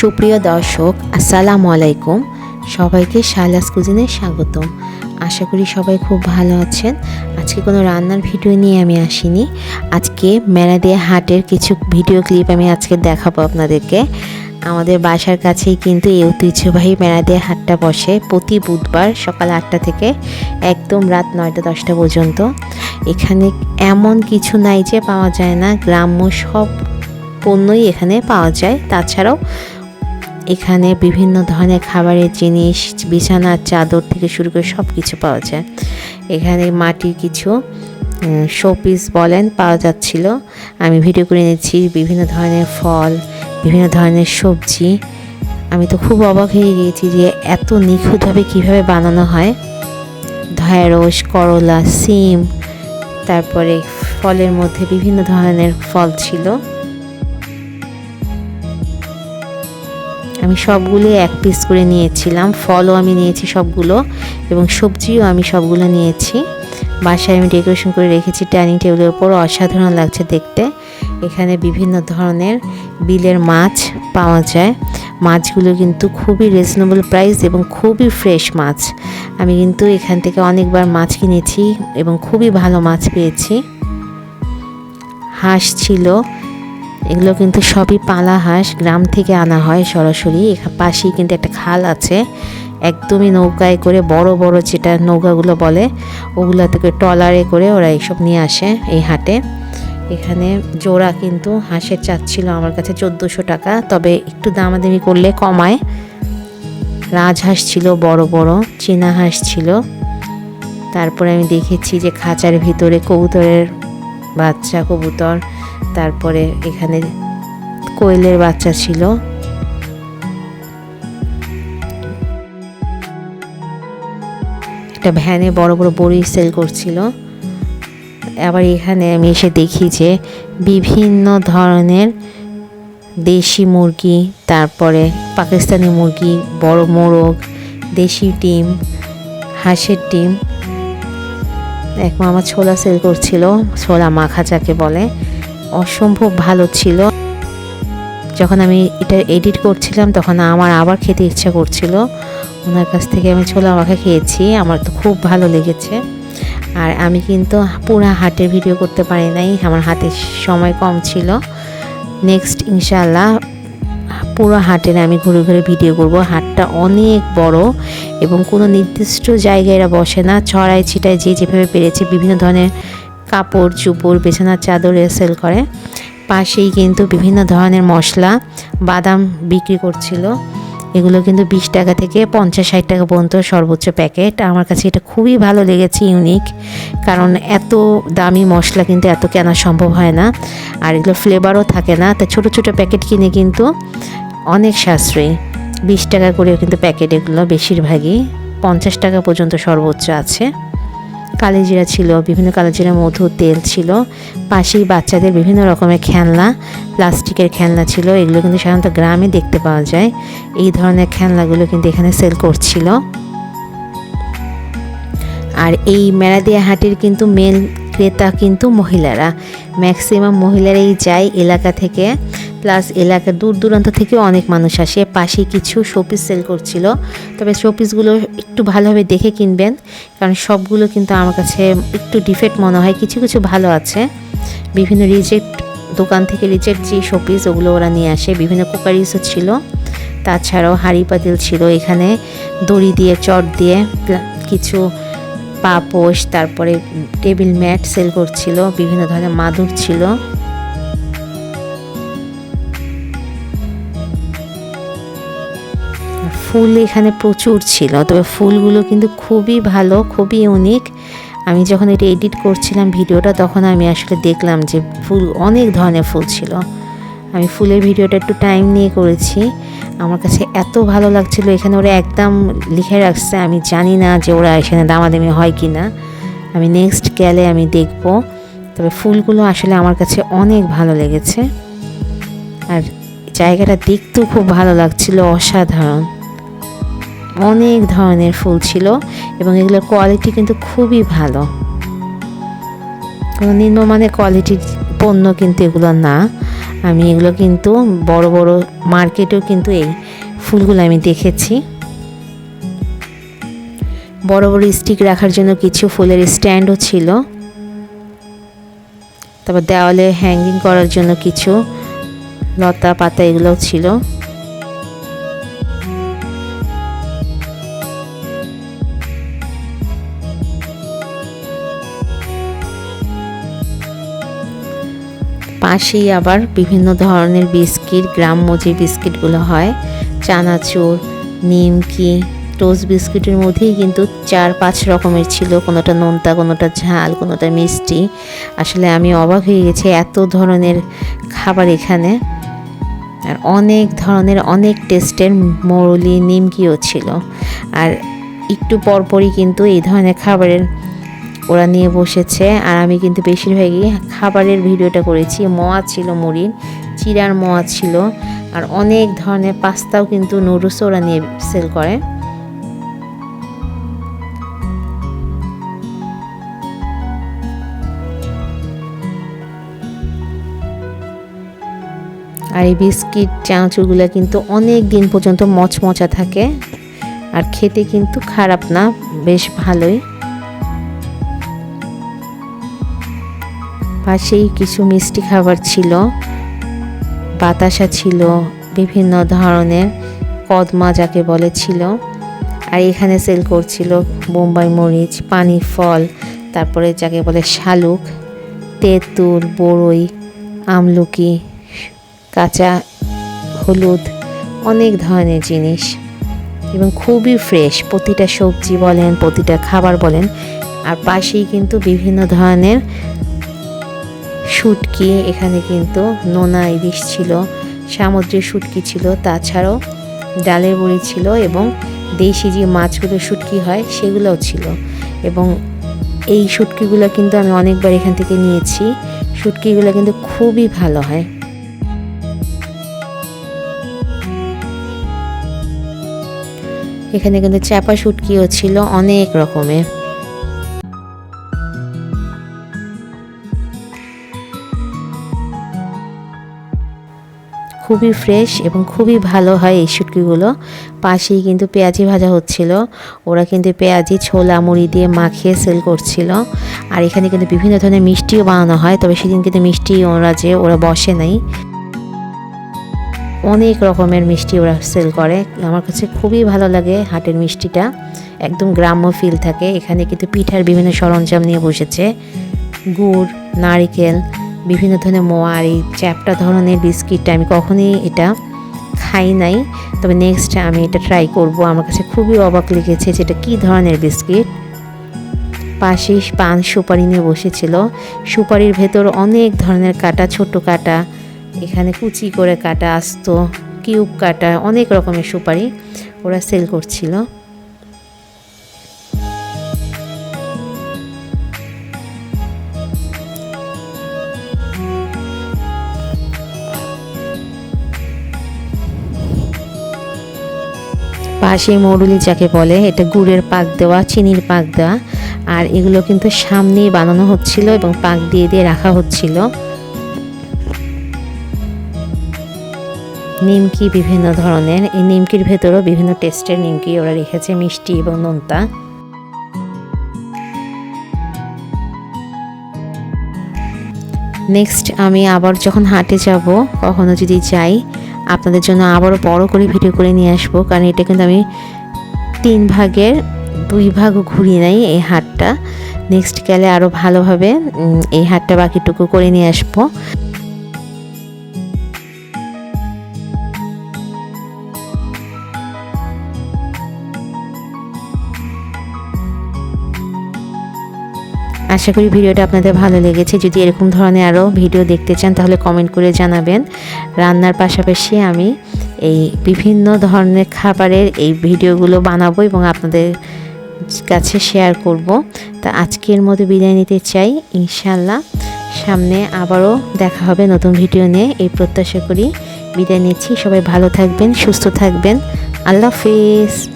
সুপ্রিয় দর্শক, আসসালামু আলাইকুম। সবাইকে শালাস কুজিনে স্বাগতম। আশা করি সবাই খুব ভালো আছেন। আজকে কোনো রান্নার ভিডিও নিয়ে আমি আসিনি। আজকে মেরাদিয়া হাটের কিছু ভিডিও ক্লিপ আমি আজকে দেখাবো আপনাদেরকে। আমাদের বাসার কাছেই কিন্তু এই ঐতিহ্যবাহী মেরাদিয়া হাটটা বসে প্রতি বুধবার সকাল আটটা থেকে একদম রাত নয়টা দশটা পর্যন্ত। এখানে এমন কিছু নাই যে পাওয়া যায় না। গ্রাম্য সব পণ্যই এখানে পাওয়া যায়। তাছাড়াও এখানে বিভিন্ন ধরনের খাবারের জিনিস, বিছানার চাদর থেকে শুরু করে সব কিছু পাওয়া যায়। এখানে মাটির কিছু শোপিস বলেন, পাওয়া যাচ্ছিল। আমি ভিডিও করে নিচ্ছি বিভিন্ন ধরনের ফল, বিভিন্ন ধরনের সবজি। আমি তো খুব অবাক হয়ে গিয়েছি যে এত নিখুঁতভাবে কীভাবে বানানো হয়। ঢ্যাঁড়স, করলা, সিম, তারপরে ফলের মধ্যে বিভিন্ন ধরনের ফল ছিল। আমি সবগুলো এক পিস করে নিয়েছিলাম। ফলও আমি নিয়েছি সবগুলো এবং সবজিও আমি সবগুলো নিয়েছি। বাসায় আমি ডেকোরেশন করে রেখেছি ডাইনিং টেবিলের ওপর অসাধারণ লাগছে দেখতে। এখানে বিভিন্ন ধরনের বিলের মাছ পাওয়া যায়। মাছগুলো কিন্তু খুবই রিজনেবল প্রাইস এবং খুবই ফ্রেশ মাছ। আমি কিন্তু এখান থেকে অনেকবার মাছ কিনেছি এবং খুবই ভালো মাছ পেয়েছি। হাঁস ছিল এগুলো কিন্তু সবই পালা হাঁস, গ্রাম থেকে আনা হয় সরাসরি। পাশেই কিন্তু একটা খাল আছে। একদমই নৌকায় করে বড় বড় যেটা নৌকাগুলো বলে ওগুলো থেকে ট্রলারে করে ওরা এইসব নিয়ে আসে এই হাটে। এখানে জোড়া কিন্তু হাঁসের চাচ্ছিল আমার কাছে চোদ্দোশো টাকা, তবে একটু দামাদামি করলে কমায়। রাজহাঁস ছিল বড় বড়, চীনা হাঁস ছিল। তারপরে আমি দেখেছি যে খাঁচার ভিতরে কবুতরের বাচ্চা, কবুতর। তারপরে এখানে কোয়েলের বাচ্চা ছিল। একটা ভ্যানে বড় বড় বড়ি সেল করছিল। আবার এখানে আমি এসে দেখি যে বিভিন্ন ধরনের দেশি মুরগি, তারপরে পাকিস্তানি মুরগি, বড় মোরগ, দেশি ডিম, হাঁসের ডিম। এক মামা ছোলা সেল করছিল, ছোলা মাখা যাকে বলে। অসম্ভব ভালো ছিল। যখন আমি এটা এডিট করছিলাম, তখন আমার আবার খেতে ইচ্ছা করছিল। ওনার কাছ থেকে আমি ছোলা মাখা খেয়েছি, আমার তো খুব ভালো লেগেছে। আর আমি কিন্তু পুরো হাটের ভিডিও করতে পারি নাই, আমার হাতে সময় কম ছিল। নেক্সট ইনশাল্লাহ পুরো হাটের আমি ঘুরে ঘুরে ভিডিও করব। হাটটা অনেক বড় এবং কোনো নির্দিষ্ট জায়গায় এরা বসে না ছড়ায় ছিটায় যে যেভাবে পেরেছে, বিভিন্ন ধরনের কাপড়, চুপড়, বিছানার চাদর সেল করে। পাশেই কিন্তু বিভিন্ন ধরনের মশলা বাদাম বিক্রি করছিল। এগুলো কিন্তু বিশ টাকা থেকে পঞ্চাশ, ষাট টাকা পর্যন্ত সর্বোচ্চ প্যাকেট। আমার কাছে এটা খুবই ভালো লেগেছে, ইউনিক। কারণ এত দামি মশলা কিন্তু এত কেনা সম্ভব হয় না। আর এগুলো ফ্লেভারও থাকে না। তা ছোটো ছোটো প্যাকেট কিনে কিন্তু অনেক সাশ্রয়ী। বিশ টাকা করেও কিন্তু প্যাকেট এগুলো বেশিরভাগই পঞ্চাশ টাকা পর্যন্ত সর্বোচ্চ আছে। কালিজিরা ছিল, বিভিন্ন কালিজিরা মধু, তেল ছিল, পাশেই বাচ্চাদের বিভিন্ন রকমের খেলনা, প্লাস্টিকের খেলনা ছিল, এগুলো কিন্তু সাধারণত গ্রামে দেখতে পাওয়া যায়। এই ধরনের খেলনাগুলো কিন্তু এখানে সেল করছিল। আর এই মেরাদিয়া হাটের কিন্তু মেন ক্রেতা কিন্তু মহিলারা। ম্যাক্সিমাম মহিলারাই যায় এলাকা থেকে। প্লাস এলাকার দূর দূরান্ত থেকে অনেক মানুষ আসে। পাশে কিছু শোপিস সেল করছিল। তবে শোপিসগুলো একটু ভালোভাবে দেখে কিনবেন, কারণ সবগুলো কিন্তু আমার কাছে একটু ডিফেক্ট মনে হয়। কিছু কিছু ভালো আছে। বিভিন্ন রিজেক্ট দোকান থেকে রিজেক্ট যে শোপিস, ওগুলো ওরা নিয়ে আসে। বিভিন্ন কুকারিসও ছিল। তাছাড়াও হাঁড়ি পাতিল ছিল এখানে। দড়ি দিয়ে, চট দিয়ে কিছু পাপোশ, তারপরে টেবিল ম্যাট সেল করছিল। বিভিন্ন ধরনের মাদুর ছিল। ফুল এখানে প্রচুর ছিল, তবে ফুলগুলো কিন্তু খুবই ভালো, খুবই ইউনিক আমি যখন এটা এডিট করছিলাম ভিডিওটা, তখন আমি আসলে দেখলাম যে ফুল অনেক ধরনের ফুল ছিল। আমি ফুলের ভিডিওটা একটু টাইম নিয়ে করেছি। আমার কাছে এত ভালো লাগছিল, এখানে ওরা একদম লিখে রাখছে, আমি জানি না যে ওরা এখানে দামাদামি হয় কি না আমি নেক্সট গেলে আমি দেখব। তবে ফুলগুলো আসলে আমার কাছে অনেক ভালো লেগেছে। আর জায়গাটা দেখতেও খুব ভালো লাগছিল, অসাধারণ। অনেক ধরনের ফুল ছিল এবং এগুলোর কোয়ালিটি কিন্তু খুবই ভালো। নিম্নমানের কোয়ালিটির পণ্য কিন্তু এগুলো না। আমি এগুলো কিন্তু বড় বড় মার্কেটেও কিন্তু এই ফুলগুলো আমি দেখেছি। বড় বড় স্টিক রাখার জন্য কিছু ফুলের স্ট্যান্ডও ছিল। তারপর দেওয়ালে হ্যাঙ্গিং করার জন্য কিছু লতা পাতা এগুলোও ছিল। পাশেই আবার বিভিন্ন ধরনের বিস্কিট, গ্রাম্য যে বিস্কিটগুলো হয়, চানাচুর, নিমকি, টোস্ট বিস্কিটের মধ্যেই কিন্তু চার পাঁচ রকমের ছিল। কোনোটা নোনতা, কোনোটা ঝাল, কোনোটা মিষ্টি। আসলে আমি অবাক হয়ে গেছি এত ধরনের খাবার এখানে। আর অনেক ধরনের, অনেক টেস্টের মরুলি নিমকিও ছিল। আর একটু পরপরই কিন্তু এই ধরনের খাবারের ওরা নিয়ে বসেছে। আর আমি কিন্তু বেশিরভাগই খাবারের ভিডিওটা করেছি। মোয়া ছিল মুড়ির, চিরার মোয়া ছিল। আর অনেক ধরনের পাস্তাও কিন্তু নুডলসও ওরা নিয়ে সেল করে। আর এই বিস্কিট, চানাচুরগুলো কিন্তু অনেক দিন পর্যন্ত মচমচা থাকে। আর খেতে কিন্তু খারাপ না, বেশ ভালোই। পাশেই কিছু মিষ্টি খাবার ছিল, বাতাসা ছিল, বিভিন্ন ধরনের কদমা যাকে বলে ছিল। আর এখানে সেল করছিল বোম্বাই মরিচ পানি ফল, তারপরে যাকে বলে শালুক, তেঁতুল, বড়ই, আমলকি, কাঁচা হলুদ, অনেক ধরনের জিনিস। এবং খুবই ফ্রেশ প্রতিটা সবজি বলেন, প্রতিটা খাবার বলেন, আর পাশেই কিন্তু বিভিন্ন ধরনের শুটকি, এখানে কিন্তু নোনা ইলিশ ছিল, সামুদ্রিক শুটকি ছিল, তাছাড়াও ডালের বড়ি ছিল এবং দেশি যে মাছগুলো শুটকি হয়, সেগুলোও ছিল। এবং এই শুটকিগুলো কিন্তু আমি অনেকবার এখান থেকে নিয়েছি। শুটকিগুলো কিন্তু খুবই ভালো হয়। এখানে কিন্তু চাপা শুটকিও ছিল অনেক রকমের। খুবই ফ্রেশ এবং খুবই ভালো হয় এই শুটকিগুলো। পাশেই কিন্তু পেঁয়াজি ভাজা হচ্ছিল। ওরা কিন্তু পেঁয়াজি, ছোলা, মুড়ি দিয়ে মাখিয়ে সেল করছিল। আর এখানে কিন্তু বিভিন্ন ধরনের মিষ্টিও বানানো হয়, তবে সেদিন কিন্তু মিষ্টি ওরা যে, ওরা বসে নাই। অনেক রকমের মিষ্টি ওরা সেল করে। আমার কাছে খুবই ভালো লাগে হাটের মিষ্টিটা। একদম গ্রাম্য ফিল থাকে। এখানে কিন্তু পিঠার বিভিন্ন সরঞ্জাম নিয়ে বসেছে। গুড়, নারিকেল বিভিন্ন ধরনের মোয়া আর এই চ্যাপটা ধরনের বিস্কিটটা আমি কখনই এটা খাই নাই। তবে নেক্সট আমি এটা ট্রাই করব। আমার কাছে খুবই অবাক লেগেছে যে এটা কী ধরনের বিস্কিট। পাশে পান সুপারি নিয়ে বসেছিল। সুপারির ভেতর অনেক ধরনের কাটা, ছোট কাটা, এখানে কুচি করে কাটা, আসতো কিউব কাটা, অনেক রকমের সুপারি ওরা সেল করছিল। পাশে মরুলি যাকে বলে, এটা গুড়ের পাক দেওয়া, চিনির পাক দেওয়া। আর এগুলো কিন্তু সামনেই বানানো হচ্ছিল এবং পাক দিয়ে দিয়ে রাখা হচ্ছিল। নিমকি বিভিন্ন ধরনের, এই নিমকির ভেতরেও বিভিন্ন টেস্টের নিমকি ওরা রেখেছে, মিষ্টি এবং নোনতা। নেক্সট আমি আবার যখন হাটে যাব, কখনো যদি যাই আপনাদের জন্য আবারও বড় করে ভিডিও করে নিয়ে আসব। কারণ এটা কিন্তু আমি তিন ভাগের দুই ভাগ ঘুরিয়ে নেই এই হাটটা। নেক্সট গেলে আরও ভালোভাবে এই হাটটা বাকিটুকু করে নিয়ে আসব। আশা করি ভিডিওটা আপনাদের ভালো লেগেছে। যদি এরকম ধরনের আরও ভিডিও দেখতে চান, তাহলে কমেন্ট করে জানাবেন। রান্নার পাশাপাশি আমি এই বিভিন্ন ধরনের খাবারের এই ভিডিওগুলো বানাবো এবং আপনাদের কাছে শেয়ার করব। তা আজকের মতো বিদায় নিতে চাই। ইনশাল্লাহ সামনে আবারও দেখা হবে নতুন ভিডিও নিয়ে। এই প্রত্যাশা করি। বিদায় নিচ্ছি। সবাই ভালো থাকবেন, সুস্থ থাকবেন। আল্লাহ হাফিজ।